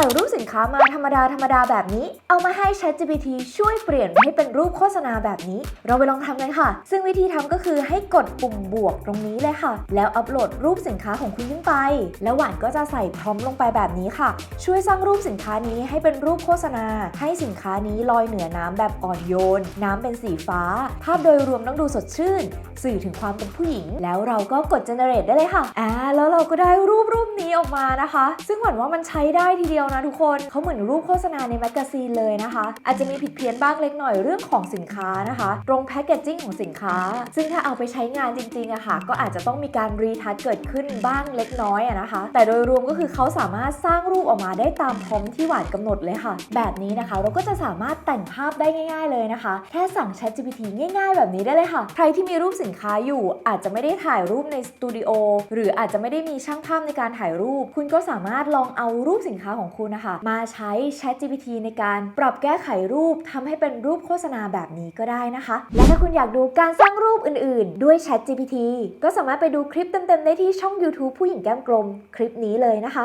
ถ่รูปสินค้ามาธรรมดาธรรมดาแบบนี้ เอามาให้ ChatGPT ช่วยเปลี่ยนให้เป็นรูปโฆษณาแบบนี้ เราไปลองทำกันค่ะ ซึ่งวิธีทำก็คือให้กดปุ่มบวกตรงนี้เลยค่ะ แล้วอัปโหลดรูปสินค้าของคุณขึ้นไป แล้วหวานก็จะใส่พร้อมลงไปแบบนี้ค่ะ ช่วยสร้างรูปสินค้านี้ให้เป็นรูปโฆษณา ให้สินค้านี้ลอยเหนือน้ำแบบอ่อนโยน น้ำเป็นสีฟ้า ภาพโดยรวมต้องดูสดชื่น สื่อถึงความเป็นผู้หญิง แล้วเราก็กด generate ได้เลยค่ะอ่าแล้วเราก็ได้รูปรูปนี้ออกมานะคะ ซึ่งหวังว่ามันใช้ได้ทีเดียวนะทุกคนเขาเหมือนรูปโฆษณาในแมกกาซีนเลยนะคะ อาจจะมีผิดเพี้ยนบ้างเล็กหน่อยเรื่องของสินค้านะคะ ตรงแพคเกจจิ้งของสินค้า ซึ่งถ้าเอาไปใช้งานจริงๆอะค่ะ ก็อาจจะต้องมีการรีทัชเกิดขึ้นบ้างเล็กน้อยอะนะคะ แต่โดยรวมก็คือเขาสามารถสร้างรูปออกมาได้ตามพร้อมที่หวานกำหนดเลยค่ะ แบบนี้นะคะ เราก็จะสามารถแต่งภาพได้ง่าย ๆเลยนะคะ แค่สั่ง ChatGPT ง่ายๆ แบบนี้ได้เลยค่ะ ใครที่มีรูปสินค้าอยู่ อาจจะไม่ได้ถ่ายรูปในสตูดิโอหรืออาจจะไม่ได้มีช่างภาพในการถ่ายรูป คุณก็สามารถลองเอารูปสินค้าของคุณนะคะ มาใช้ ChatGPT ในการปรับแก้ไขรูปทำให้เป็นรูปโฆษณาแบบนี้ก็ได้นะคะ และถ้าคุณอยากดูการสร้างรูปอื่นๆ ด้วย ChatGPT ก็สามารถไปดูคลิปเต็มๆได้ที่ช่อง YouTube ผู้หญิงแก้มกลมคลิปนี้เลยนะคะ